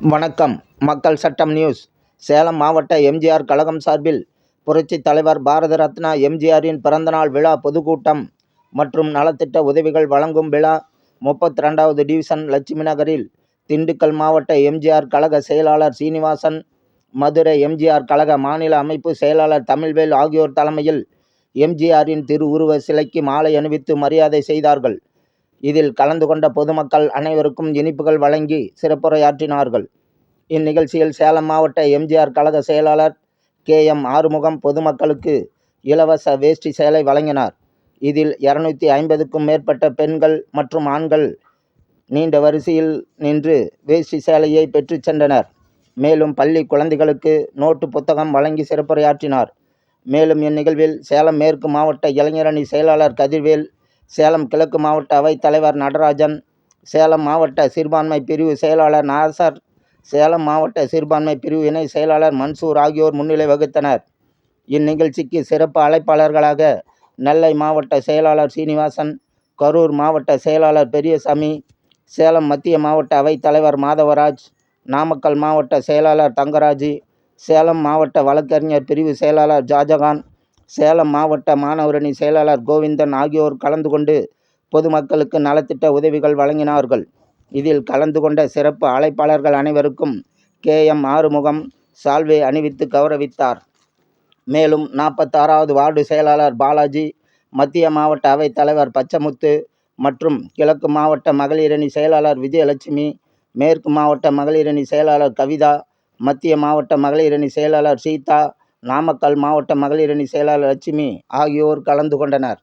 வணக்கம். மக்கள் சட்டம் நியூஸ். சேலம் மாவட்ட எம்ஜிஆர் கழகம் சார்பில் புரட்சித் தலைவர் பாரத ரத்னா எம்ஜிஆரின் பிறந்தநாள் விழா பொதுக்கூட்டம் மற்றும் நலத்திட்ட உதவிகள் வழங்கும் விழா முப்பத்தி ரெண்டாவது டிவிசன் லட்சுமி நகரில் திண்டுக்கல் மாவட்ட எம்ஜிஆர் கழக செயலாளர் சீனிவாசன் மதுரை எம்ஜிஆர் கழக மாநில அமைப்பு செயலாளர் தமிழ்வேல் ஆகியோர் தலைமையில் எம்ஜிஆரின் திருவுருவ சிலைக்கு மாலை அணிவித்து மரியாதை செய்தார்கள். இதில் கலந்து கொண்ட பொதுமக்கள் அனைவருக்கும் இனிப்புகள் வழங்கி சிறப்புரையாற்றினார்கள். இந்நிகழ்ச்சியில் சேலம் மாவட்ட எம்ஜிஆர் கழக செயலாளர் கே எம் ஆறுமுகம் பொதுமக்களுக்கு இலவச வேஷ்டி சேலை வழங்கினார். இதில் இருநூத்தி ஐம்பதுக்கும் மேற்பட்ட பெண்கள் மற்றும் ஆண்கள் நீண்ட வரிசையில் நின்று வேஷ்டி சேலையை பெற்றுச் சென்றனர். மேலும் பள்ளி குழந்தைகளுக்கு நோட்டு புத்தகம் வழங்கி சிறப்புரையாற்றினார். மேலும் இந்நிகழ்வில் சேலம் மேற்கு மாவட்ட இளைஞரணி செயலாளர் கதிர்வேல் சேலம் கிழக்கு மாவட்ட அவைத் தலைவர் நடராஜன் சேலம் மாவட்ட சிறுபான்மை பிரிவு செயலாளர் நாசர் சேலம் மாவட்ட சிறுபான்மை பிரிவு இணை செயலாளர் மன்சூர் ஆகியோர் முன்னிலை வகித்தனர். இந்நிகழ்ச்சிக்கு சிறப்பு அழைப்பாளர்களாக நெல்லை மாவட்ட செயலாளர் சீனிவாசன் கரூர் மாவட்ட செயலாளர் பெரியசாமி சேலம் மத்திய மாவட்ட அவைத் தலைவர் மாதவராஜ் நாமக்கல் மாவட்ட செயலாளர் தங்கராஜு சேலம் மாவட்ட வழக்கறிஞர் பிரிவு செயலாளர் ஜாஜகான் சேலம் மாவட்ட மாணவரணி செயலாளர் கோவிந்தன் ஆகியோர் கலந்து கொண்டு பொதுமக்களுக்கு நலத்திட்ட உதவிகள் வழங்கினார்கள். இதில் கலந்து கொண்ட சிறப்பு அழைப்பாளர்கள் அனைவருக்கும் கே எம் ஆறுமுகம் சால்வே அணிவித்து கௌரவித்தார். மேலும் நாற்பத்தாறாவது வார்டு செயலாளர் பாலாஜி மத்திய மாவட்ட அவைத் தலைவர் பச்சமுத்து மற்றும் கிழக்கு மாவட்ட மகளிரணி செயலாளர் விஜயலட்சுமி மேற்கு மாவட்ட மகளிரணி செயலாளர் கவிதா மத்திய மாவட்ட மகளிரணி செயலாளர் சீதா நாமக்கல் மாவட்ட மகளிரணி செயலாளர் லட்சுமி ஆகியோர் கலந்து கொண்டனர்.